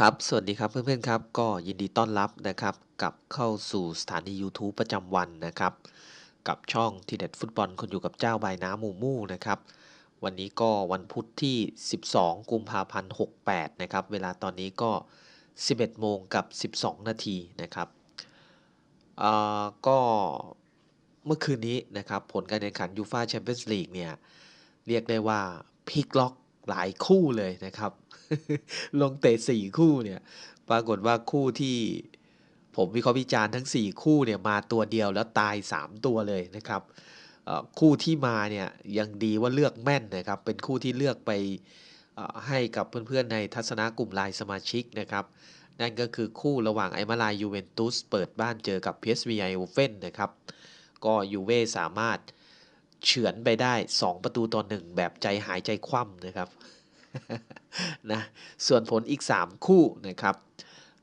ครับ สวัสดีครับเพื่อนๆครับ ก็ยินดีต้อนรับนะครับกลับเข้าสู่สถานี YouTube ประจำวันนะครับ กับช่องทีเด็ดฟุตบอลคนอยู่กับเจ้าใบน้ำหมูมู่นะครับ วันนี้ก็วันพุธที่ 12 กุมภาพันธ์ 68 นะครับ เวลาตอนนี้ก็ 11 โมงกับ 12 นาทีนะครับอ่าก็เมื่อคืนนี้นะครับ ผลการแข่งขันยูฟาแชมเปี้ยนส์ลีกเนี่ย เรียกได้ว่าพลิกล็อกหลายคู่เลยนะครับ ลงเตะสี่คู่เนี่ย ปรากฏว่าคู่ที่ผมวิเคราะห์วิจารณ์ทั้ง 4 คู่เนี่ยมาตัวเดียวแล้วตาย 3 ตัวเลยนะครับคู่ที่มาเนี่ยยังดีว่าเลือกแม่นนะครับ เป็นคู่ที่เลือกไปให้กับเพื่อนๆในทัศนะกลุ่มไลน์สมาชิกนะครับ นั่นก็คือคู่ระหว่างไอมาลายยูเวนตุสเปิดบ้านเจอกับ PSV Eindhoven นะครับ ก็ยูเว่สามารถเฉือนไปได้ 2 ประตูต่อ1แบบใจหายใจคว่ำนะครับ นะส่วนผลอีก 3 คู่นะครับ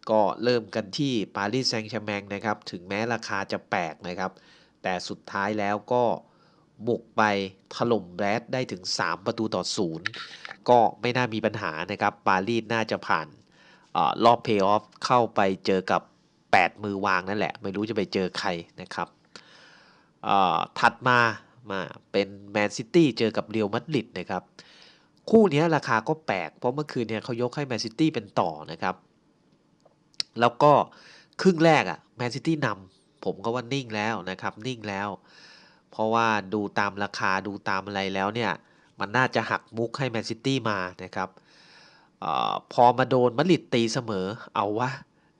ก็เริ่มกันที่ปารีสแซงต์แชร์แมงนะครับ ถึงแม้ราคาจะแปลกนะครับ แต่สุดท้ายแล้วก็บุกไปถล่มแรดได้ถึง 3 ประตูต่อ0ก็ไม่น่ามีปัญหานะครับ ปารีสน่าจะผ่านอรอบเพย์ออฟเข้าไปเจอกับ 8 มือวางนั่นแหละ ไม่รู้จะไปเจอใครนะครับถัดมามาเป็นแมนซิตี้เจอกับเรอัลมาดริดนะครับ คู่นี้ราคาก็แปลก เพราะเมื่อคืนเนี่ยเขายกให้แมนซิตี้เป็นต่อนะครับ แล้วก็ครึ่งแรกอะแมนซิตี้นำผมก็ว่านิ่งแล้วนะครับ นิ่งแล้ว เพราะว่าดูตามราคาดูตามอะไรแล้วเนี่ย มันน่าจะหักมุกให้แมนซิตี้มานะครับออพอมาโดนมาดริดตีเสมอเอาวะ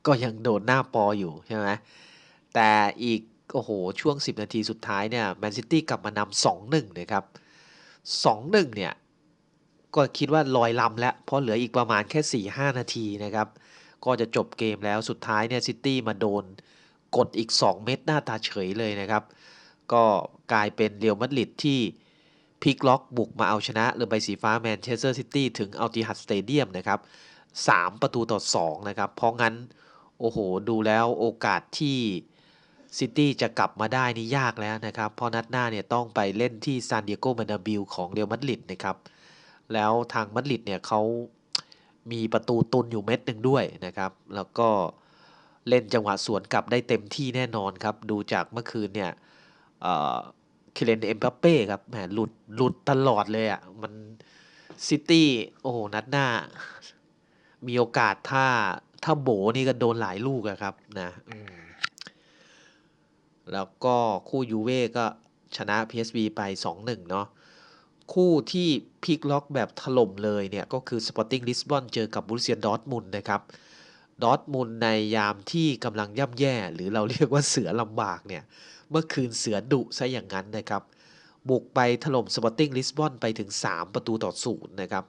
ก็ยังโดนหน้าปออยู่ใช่ไหมแต่อีกโอ้โห ช่วง 10 นาทีสุดท้ายเนี่ยแมนซิตี้กลับมานำสองหนึ่งนะครับสองหนึ่งเนี่ย ก็คิดว่าลอยลำแล้ว เพราะเหลืออีกประมาณแค่ 4-5 นาทีนะครับ ก็จะจบเกมแล้วสุดท้ายเนี่ยซิตี้มาโดนกดอีก 2 เม็ดหน้าตาเฉยเลยนะครับ ก็กลายเป็นเรียวมาดริดที่พลิกล็อกบุกมาเอาชนะเรือใบสีฟ้าแมนเชสเตอร์ซิตี้ถึงอัลติฮัดสเตเดียมนะครับ 3 ประตูต่อ 2 นะครับ เพราะงั้น โอ้โห ดูแล้วโอกาสที่ซิตี้จะกลับมาได้นี่ยากแล้วนะครับ เพราะนัดหน้าเนี่ยต้องไปเล่นที่ซานดิเอโกเบอร์นาบิลของเรอัลมาดริดนะครับ แล้วทางมาดริดเนี่ยเขามีประตูตุนอยู่เม็ดหนึ่งด้วยนะครับ แล้วก็เล่นจังหวะสวนกลับได้เต็มที่แน่นอนครับ ดูจากเมื่อคืนเนี่ยเคเลนเอ็มบัปเป้ครับแหมหลุดหลุดตลอดเลยอะ่ะ มันซิตี้ โอ้โห นัดหน้า มีโอกาสถ้าถ้าโบนี่ก็โดนหลายลูกอะครับนะแล้วก็คู่ยูเว่ก็ชนะ PSV ไป 2-1 เนาะ คู่ที่พลิกล็อกแบบถล่มเลยเนี่ย ก็คือ Sporting Lisbon เจอกับบุรเซียดอทมุนนะครับดอทมุนในยามที่กำลังย่ำแย่ หรือเราเรียกว่าเสือลำบากเนี่ย เมื่อคืนเสือดุซะอย่างนั้นนะครับ บุกไปถล่ม Sporting Lisbon ไปถึง 3 ประตูต่อศูนย์นะครับ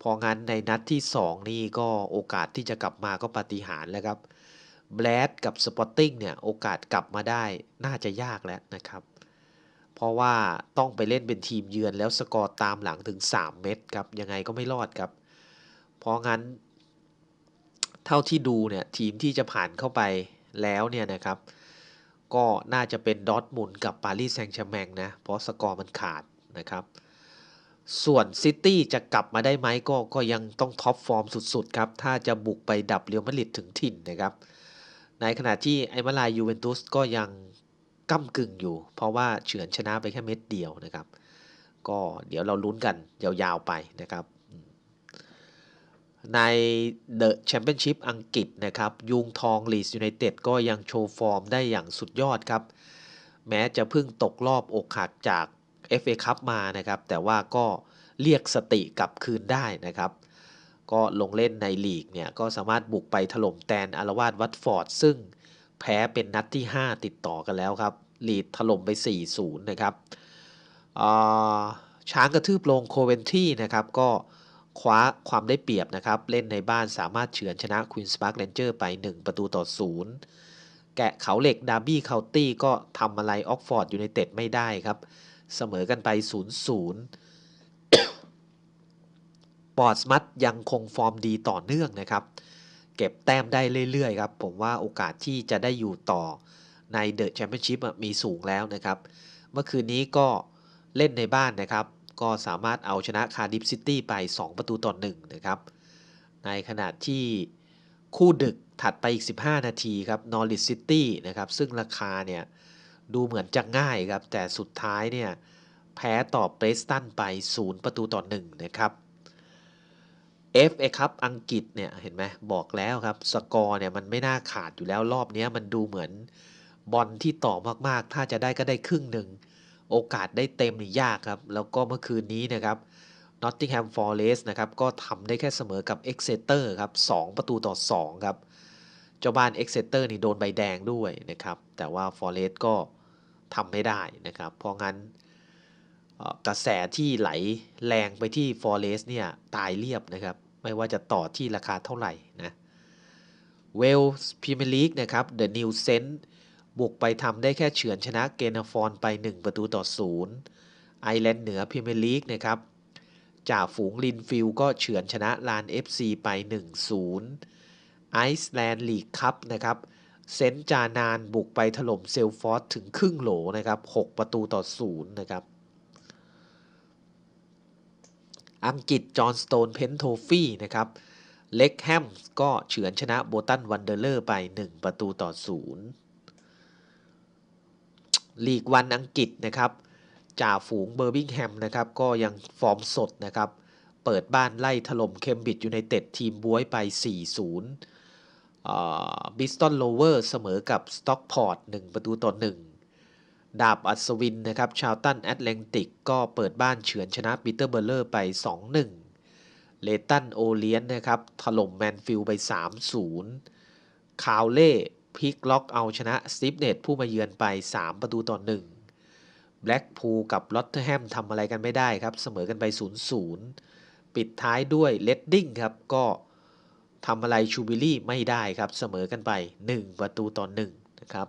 พองั้นในนัดที่ 2 นี่ก็โอกาสที่จะกลับมาก็ปาฏิหาริย์แล้วครับแบลดกับ Sporting เนี่ย โอกาสกลับมาได้น่าจะยากแล้วนะครับ เพราะว่าต้องไปเล่นเป็นทีมเยือนแล้วสกอร์ตามหลังถึง 3 เม็ดครับ ยังไงก็ไม่รอดครับ เพราะงั้น เท่าที่ดูเนี่ยทีมที่จะผ่านเข้าไปแล้วเนี่ยนะครับ ก็น่าจะเป็นดอทมุนกับปารีสแซงต์แชร์แมงนะ เพราะสกอร์มันขาดนะครับส่วนซิตี้จะกลับมาได้ไหมก็ก็ยังต้องท็อปฟอร์มสุด ๆ ครับ ถ้าจะบุกไปดับเรียวมาดริดถึงถิ่นนะครับ ในขณะที่ไอมาลายยูเวนตุสก็ยัง ก้ากึ่งอยู่ เพราะว่าเฉือนชนะไปแค่เม็ดเดียวนะครับ ก็เดี๋ยวเราลุ้นกันยาวๆไปนะครับในเดอะแชมเปี้ยนชิพอังกฤษนะครับยุงทองลีสยูไนเต็ดก็ยังโชว์ฟอร์มได้อย่างสุดยอดครับ แม้จะเพิ่งตกรอบอกหักจาก FA คัพมานะครับ แต่ว่าก็เรียกสติกลับคืนได้นะครับ ก็ลงเล่นในลีกเนี่ย ก็สามารถบุกไปถล่มแตนอารวาสวัตฟอร์ด ซึ่ง แพ้เป็นนัดที่ 5 ติดต่อกันแล้วครับลีดถล่มไป 4-0 นะครับช้างกระทืบลงโคเวนทรีนะครับก็คว้าความได้เปรียบนะครับ เล่นในบ้านสามารถเฉือนชนะควีนสปาร์คเรนเจอร์ไป 1 ประตูต่อ 0 แกะเขาเหล็กดาร์บี้เคาน์ตี้ก็ทำอะไรออกฟอร์ดยูไนเต็ดไม่ได้ครับ เสมอกันไป 0-0 บอร์ดสมัตยังคงฟอร์มดีต่อเนื่องนะครับ เก็บแต้มได้เรื่อยๆครับ ผมว่าโอกาสที่จะได้อยู่ต่อในเดอะแชมเปี้ยนชิพมีสูงแล้วนะครับ เมื่อคืนนี้ก็เล่นในบ้านนะครับ ก็สามารถเอาชนะคาร์ดิฟซิตี้ไป 2 ประตูต่อ1นะครับ ในขณะที่คู่ดึกถัดไปอีก 15 นาทีครับนอริ s ซิตี้นะครับ ซึ่งราคาเนี่ยดูเหมือนจะง่ายครับ แต่สุดท้ายเนี่ยแพ้ต่อเปรสตันไป 0 ประตูต่อ1นะครับ FA ครับอังกฤษเนี่ยเห็นไหมบอกแล้วครับสกอร์เนี่ยมันไม่น่าขาดอยู่แล้วรอบนี้มันดูเหมือนบอลที่ต่อมากๆ ถ้าจะได้ก็ได้ครึ่งหนึ่ง โอกาสได้เต็มนี่ยากครับ แล้วก็เมื่อคืนนี้นะครับ Nottingham Forest นะครับก็ทำได้แค่เสมอกับ Exeter ครับ2ประตูต่อ 2 ครับ เจ้าบ้าน Exeter นี่โดนใบแดงด้วยนะครับ แต่ว่า Forest ก็ทำไม่ได้นะครับ เพราะงั้นกระแสที่ไหลแรงไปที่ Forest เนี่ยตายเรียบนะครับ ไม่ว่าจะต่อที่ราคาเท่าไหร่นะเวลส์พรีเมียร์ลีกนะครับ The New Saints บุกไปทำได้แค่เฉือนชนะเกนาฟอนไป 1 ประตูต่อ0ไอแลนด์เหนือพรีเมียร์ลีกนะครับจ่าฝูงลินฟิลก็เฉือนชนะลาน FC ไป 1-0 ไอซ์แลนด์ลีกคัพนะครับเซนจานานบุกไปถล่มเซลฟอร์ดถึงครึ่งโหลนะครับ 6 ประตูต่อ 0 นะครับ อังกฤษจอห์นสโตนเพนโทฟี่นะครับเล็กแฮมก็เฉือนชนะโบตันวันเดอร์เลอร์ไป 1 ประตูต่อ 0 ลีกวันอังกฤษนะครับจ่าฝูงเบอร์บิงแฮมนะครับก็ยังฟอร์มสดนะครับ เปิดบ้านไล่ถล่มเคมบริดจ์ยูไนเต็ดทีมบวยไป 4-0บิสตันโลเวอร์เสมอกับสต็อกพอร์ต1ประตูต่อ 1 ดาบอัศวินนะครับชาวตันแอตแลนติกก็เปิดบ้านเฉือนชนะปีเตอร์เบอร์เลอร์ไป 2-1 เลตันโอเลียนนะครับถล่มแมนฟิลไป 3-0 คาวเล่พิกล็อกเอาชนะสติฟเนตผู้มาเยือนไป 3 ประตูต่อ 1 แบล็กพูลกับลอตเทอร์แฮมทำอะไรกันไม่ได้ครับ เสมอกันไป 0-0 ปิดท้ายด้วยเลดดิ้งครับก็ทำอะไรชูบิลี่ไม่ได้ครับ เสมอกันไป 1 ประตูต่อ 1 นะครับ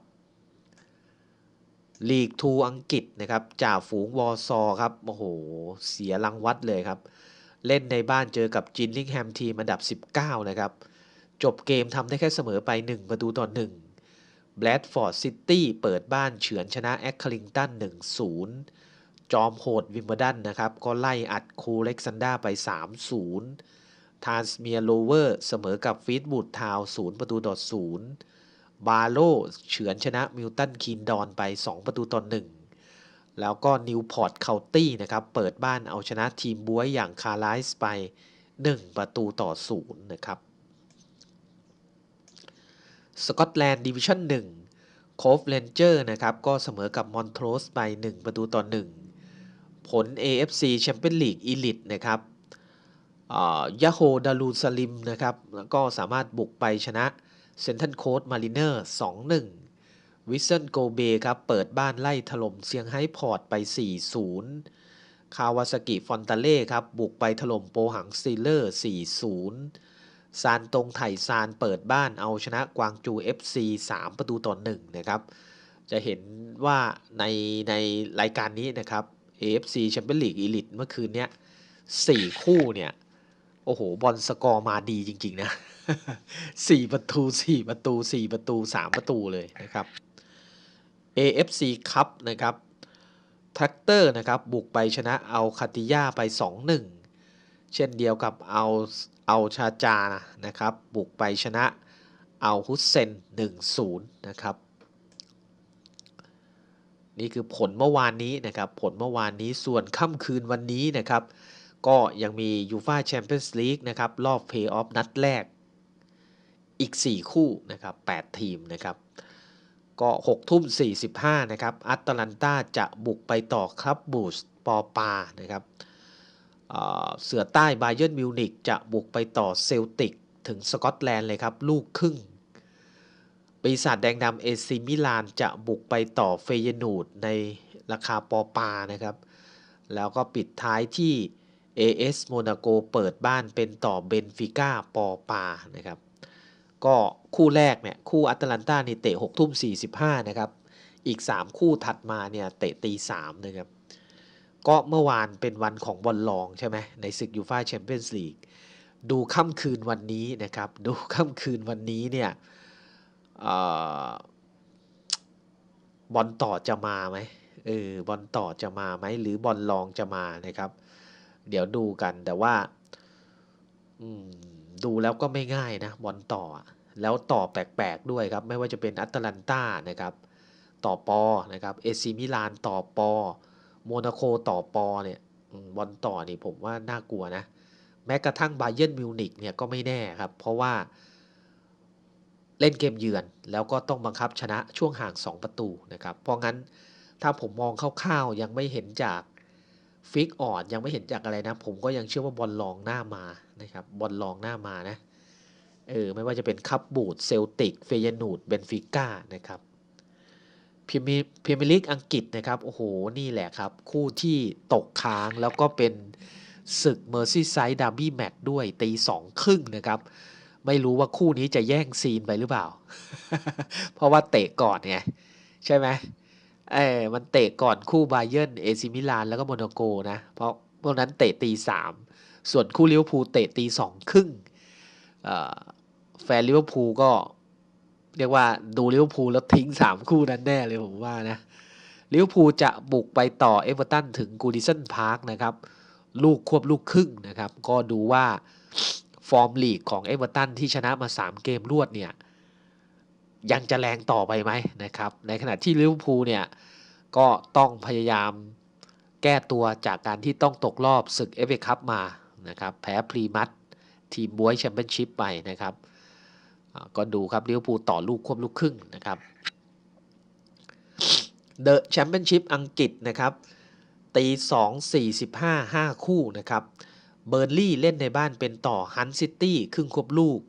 ลีกทูอังกฤษนะครับจ่าฝูงวอร์ซอครับโอ้โห เสียรังวัดเลยครับ เล่นในบ้านเจอกับจินลิงแฮมทีมอันดับ 19 นะครับ จบเกมทำได้แค่เสมอไป 1 ประตูต่อ1แบลดฟอร์ดซิตี้เปิดบ้านเฉือนชนะแอคคลิงตัน 1-0 จอมโหดวิมเบลดันนะครับ ก็ไล่อัดคูเล็กซันดาไป 3-0ทานสเมียโลเวอร์เสมอกับฟีดบูดทาว0ประตูต่อ0 บาโลเฉือนชนะมิลตันคีนดอนไป 2 ประตูต่อ1แล้วก็นิวพอร์ตเคาน์ตี้นะครับ เปิดบ้านเอาชนะทีมบวยอย่างคาร์ไลส์ไป 1 ประตูต่อ0นะครับ สกอตแลนด์ดิวิชั่น1โคฟเลนเจอร์นะครับ ก็เสมอกับมอนโทรสไป 1 ประตูต่อ 1 ผล AFC แชมเปี้ยนลีกอีลิตนะครับยาโฮดารูซาลิมนะครับ แล้วก็สามารถบุกไปชนะ เซนทันโคดมาริเนอร์ 2-1 วิสเซนโกเบครับเปิดบ้านไล่ถล่มเซียงไฮ้พอร์ตไป 4-0 คาวาซากิฟอนตาเล่ครับบุกไปถล่มโปหังสตีเลอร์ 4-0 ซานตงไถซานเปิดบ้านเอาชนะกวางจู FC 3 ประตูต่อ1นะครับ จะเห็นว่าในในรายการนี้นะครับ AFC แชมเปี้ยนลีกอีลิตเมื่อคืนเนี้ย4คู่เนี่ย โอ้โห บอลสกอร์มาดีจริง ๆ นะสี่ประตูสี่ประตูสี่ประตูสามประตูเลยนะครับ AFC คัพนะครับแท็กเตอร์นะครับ บุกไปชนะเอาคาติยาไป 2-1 เช่นเดียวกับเอาเอาชาจานะครับ บุกไปชนะเอาฮุสเซน 1-0 นะครับ นี่คือผลเมื่อวานนี้นะครับ ผลเมื่อวานนี้ส่วนค่ำคืนวันนี้นะครับ ก็ยังมียูฟาแชมเปี้ยนส์ลีกนะครับรอบเพย์ออฟนัดแรกอีก 4 คู่นะครับ8ทีมนะครับก็6ทุ่ม 45 นะครับอัตแลนตาจะบุกไปต่อครับบูสปอปานะครับเสือใต้ไบเยอร์นมิวนิกจะบุกไปต่อเซลติกถึงสกอตแลนด์เลยครับ ลูกครึ่ง ปีศาจแดงดำเอซิมิลานจะบุกไปต่อเฟยนูดในราคาปอปานะครับ แล้วก็ปิดท้ายที่ AS โมนาโกเปิดบ้านเป็นต่อเบนฟิก้าปอปานะครับก็คู่แรกเนี่ยคู่อัตแลนตานี่เตะ6ทุ่ม45นะครับอีก 3 คู่ถัดมาเนี่ยเตะตี3นะครับก็เมื่อวานเป็นวันของบอลลองใช่ไหมในศึกยูฟ่าแชมเปี้ยนส์ลีกดูค่ำคืนวันนี้นะครับ ดูค่ำคืนวันนี้เนี่ยบอลต่อจะมาไหมเออบอลต่อจะมาไหมหรือบอลลองจะมานะครับ เดี๋ยวดูกันแต่ว่าดูแล้วก็ไม่ง่ายนะบอลต่อ แล้วต่อแปลกๆด้วยครับ ไม่ว่าจะเป็นอัตแลนตานะครับ ต่อปอนะครับเอซิมิลานต่อปอโมนาโคต่อปอเนี่ยบอลต่อนี่ผมว่าน่ากลัวนะ แม้กระทั่งบาเยนมิวนิกเนี่ยก็ไม่แน่ครับ เพราะว่าเล่นเกมเยือนแล้วก็ต้องบังคับชนะช่วงห่าง 2 ประตูนะครับ เพราะงั้นถ้าผมมองคร่าวๆยังไม่เห็นจาก ฟิกออดยังไม่เห็นจากอะไรนะ ผมก็ยังเชื่อว่าบอลลองหน้ามานะครับบอลลองหน้ามานะเออไม่ว่าจะเป็นคับบูดเซลติกเฟยนูดเบนฟิก้านะครับพรีเมียร์พรีเมียร์ลีกอังกฤษนะครับโอ้โหนี่แหละครับ คู่ที่ตกค้างแล้วก็เป็นศึกเมอร์ซี่ไซด์ดาร์บี้แมตช์ด้วยตีสองครึ่งนะครับ ไม่รู้ว่าคู่นี้จะแย่งซีนไปหรือเปล่า เพราะว่าเตะก่อนไงใช่ไหม เออมันเตะก่อนคู่บาเยิร์นเอซิมิลานแล้วก็โมนาโกนะ เพราะพวกนั้นเตะตีสามส่วนคู่ลิเวอร์พูลเตะตีสองครึ่งแฟนลิเวอร์พูลก็เรียกว่าดูลิเวอร์พูลแล้วทิ้งสามคู่นั้นแน่เลยผมว่านะลิเวอร์พูลจะบุกไปต่อเอเวอร์ตันถึงกูดิสันพาร์คนะครับ ลูกควบลูกครึ่งนะครับ ก็ดูว่าฟอร์มลีกของเอเวอร์ตันที่ชนะมา 3 เกมรวดเนี่ย ยังจะแรงต่อไปไหมนะครับ ในขณะที่ลิเวอร์พูลเนี่ยก็ต้องพยายามแก้ตัวจากการที่ต้องตกรอบศึกเอฟเอคัพมานะครับแพ้พรีมัตทีมบวยแชมเปี้ยนชิพไปนะครับก็ดูครับลิเวอร์พูลต่อลูกควบลูกครึ่งนะครับเดอะแชมเปี้ยนชิพอังกฤษนะครับตี2 45 5คู่นะครับเบอร์ลี่เล่นในบ้านเป็นต่อฮันซิตี้ครึ่งควบลูก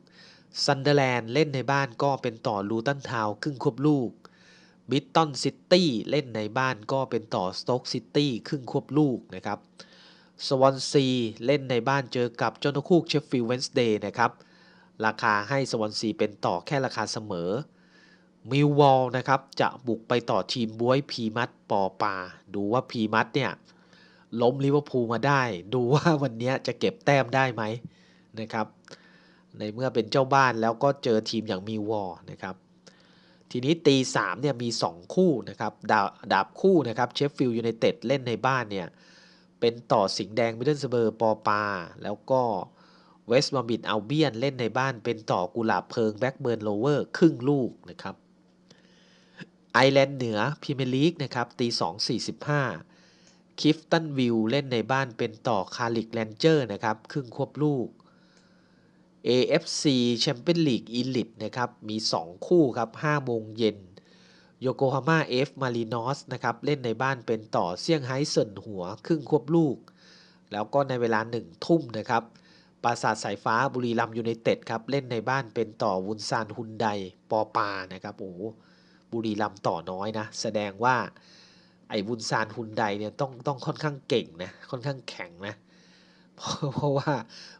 ซันเดอร์แลนด์เล่นในบ้านก็เป็นต่อลูตันทาว์ครึ่งควบลูกบิตตันซิตี้เล่นในบ้านก็เป็นต่อสโต๊กซิตี้ครึ่งควบลูกนะครับสวอนซีเล่นในบ้านเจอกับจอห์นคูกเชฟฟิลด์เวนส์เดย์นะครับราคาให้สวอนซีเป็นต่อแค่ราคาเสมอมิลวอลนะครับจะบุกไปต่อทีมบวยพีมัดปอปา ดูว่าพีมัดเนี่ยล้มลิเวอร์พูลมาได้ ดูว่าวันนี้จะเก็บแต้มได้ไหมนะครับ ในเมื่อเป็นเจ้าบ้านแล้วก็เจอทีมอย่างมิวอลนะครับทีนี้ตีสามเนี่ยมี 2 คู่นะครับดาบดาบคู่นะครับเชฟฟิลด์ยูไนเต็ดเล่นในบ้านเนี่ยเป็นต่อสิงห์แดงมิดเดิลสเบอร์ปอปา แล้วก็เวสต์บอมบิดอัลเบียนเล่นในบ้านเป็นต่อกุหลาบเพิงแบ็กเบิร์นโลเวอร์ครึ่งลูกนะครับไอแลนด์เหนือพรีเมียร์ลีกนะครับตีสองสี่สิบห้าคิฟตันวิลเล่นในบ้านเป็นต่อคาริกแลนเจอร์นะครับครึ่งควบลูก AFC Champions League Elite นะครับมี 2 คู่ครับ5โมงเย็นโยโกฮาม่าเอฟมารีนอสนะครับเล่นในบ้านเป็นต่อเซี่ยงไฮ้เซินหัวครึ่งควบลูก แล้วก็ในเวลา 1 ทุ่มนะครับปราสาทสายฟ้าบุรีรัมย์ยูไนเต็ดครับเล่นในบ้านเป็นต่อวุนซานฮุนไดปอปานะครับโอ้บุรีรัมย์ต่อน้อยนะ แสดงว่าไอ้วุนซานฮุนไดเนี่ยต้องต้องค่อนข้างเก่งนะค่อนข้างแข็งนะ เพราะว่า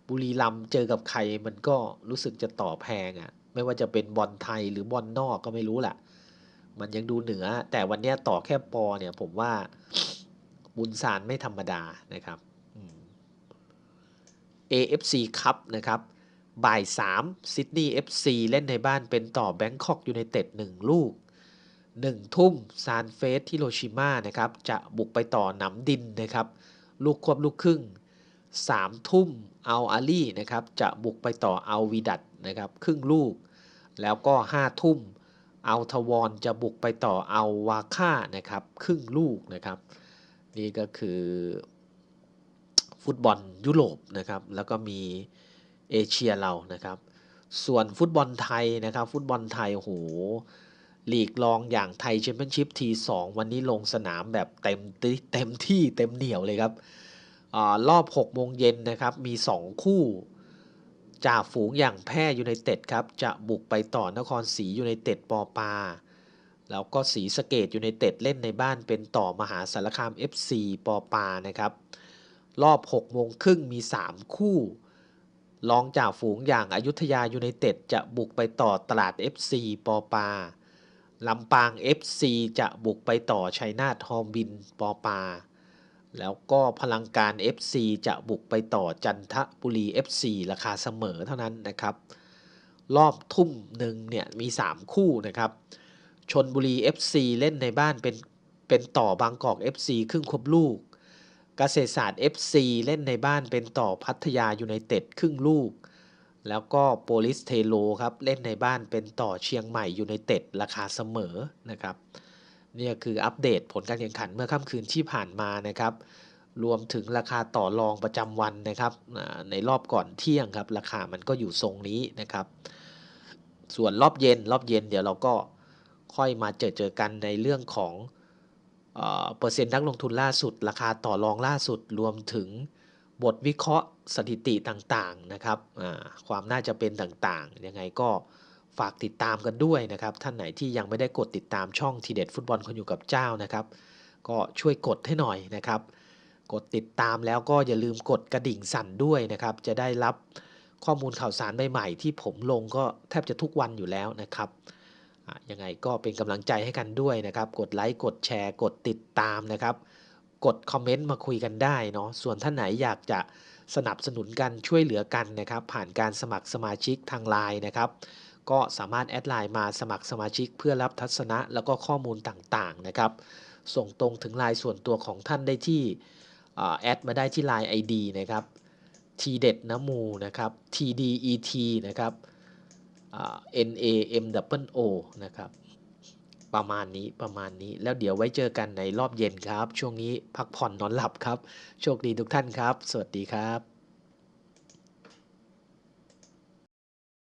บุรีรัมเจอกับใครมันก็รู้สึกจะต่อแพงอะ่ะ ไม่ว่าจะเป็นบอลไทยหรือบอลนอกก็ไม่รู้แหละมันยังดูเหนือ แต่วันนี้ต่อแค่ปอเนี่ย ผมว่าบุญซานไม่ธรรมดานะครับอืม AFC ครับนะครับบ่าย3ซิดนีย์ FC เล่นในบ้านเป็นต่อแบงคอกยูไนเต็ด1ลูก 1 ทุ่มซานเฟสที่โรชิมานะครับ จะบุกไปต่อหนำดินนะครับ ลูกควบลูกครึ่ง 3ทุ่มเอาอาลี่นะครับจะบุกไปต่อเอาวีดัตนะครับครึ่งลูก แล้วก็5ทุ่มเอาทวอนจะบุกไปต่อเอาวาค่านะครับครึ่งลูกนะครับนี่ก็คือฟุตบอลยุโรปนะครับแล้วก็มีเอเชียเรานะครับส่วนฟุตบอลไทยนะครับฟุตบอลไทยโหลีกรองอย่างไทยแชมเปี้ยนชิพทีสองวันนี้ลงสนามแบบเต็มเต็มที่เต็มเหนียวเลยครับ รอบ6โมงเย็นนะครับ มี 2 คู่จ่าฝูงอย่างแพร่ยูไนเต็ดครับ จะบุกไปต่อนครศรียูไนเต็ดปอปา แล้วก็ศรีสะเกดยูไนเต็ดเล่นในบ้านเป็นต่อมหาสารคาม FC ปอปานะครับ รอบ6โมงครึ่งมี 3 คู่รองจ่าฝูงอย่างอายุทยายูไนเต็ดจะบุกไปต่อตลาด FC ปอปาลำปาง FC จะบุกไปต่อชัยนาทฮอมบินปอปา แล้วก็พลังการ FC จะบุกไปต่อจันทบุรี FC ราคาเสมอเท่านั้นนะครับ รอบทุ่มหนึ่งเนี่ยมี 3 คู่นะครับชนบุรี FC เล่นในบ้านเป็นเป็นต่อบางกอก FC ครึ่งควบลูก เกษตรศาสตร์ FC เล่นในบ้านเป็นต่อพัทยายูไนเต็ดครึ่งลูก แล้วก็โปลิสเทโลครับเล่นในบ้านเป็นต่อเชียงใหม่ยูไนเต็ดราคาเสมอนะครับ นี่ยคืออัปเดตผลการแข่งขันเมื่อค่ำคืนที่ผ่านมานะครับ รวมถึงราคาต่อรองประจำวันนะครับในรอบก่อนเที่ยงครับ ราคามันก็อยู่ทรงนี้นะครับ ส่วนรอบเย็นรอบเย็นเดี๋ยวเราก็ค่อยมาเจอเจอกันในเรื่องของเปอร์เซ็นต์นักลงทุนล่าสุด ราคาต่อรองล่าสุดรวมถึงบทวิเคราะห์สถิติต่างๆนะครับความน่าจะเป็นต่างๆยังไงก็ ฝากติดตามกันด้วยนะครับ ท่านไหนที่ยังไม่ได้กดติดตามช่องทีเด็ดฟุตบอลคนอยู่กับเจ้านะครับ ก็ช่วยกดให้หน่อยนะครับ กดติดตามแล้วก็อย่าลืมกดกระดิ่งสั่นด้วยนะครับ จะได้รับข้อมูลข่าวสารใหม่ๆที่ผมลงก็แทบจะทุกวันอยู่แล้วนะครับยังไงก็เป็นกำลังใจให้กันด้วยนะครับ กดไลค์กดแชร์ กดติดตามนะครับ กดคอมเมนต์มาคุยกันได้เนาะส่วนท่านไหนอยากจะสนับสนุนกันช่วยเหลือกันนะครับ ผ่านการสมัครสมาชิกทางไลน์นะครับ ก็สามารถแอดไลน์มาสมัครสมาชิกเพื่อรับทัศนะ แล้วก็ข้อมูลต่างๆนะครับ ส่งตรงถึงไลน์ส่วนตัวของท่านได้ที่แอดมาได้ที่ไลน์ ID นะครับทีเด็ดน้มูนะครับ TDET นะครับ N A M W O นะครับประมาณนี้ประมาณนี้แล้วเดี๋ยวไว้เจอกันในรอบเย็นครับ ช่วงนี้พักผ่อนนอนหลับครับ โชคดีทุกท่านครับ สวัสดีครับ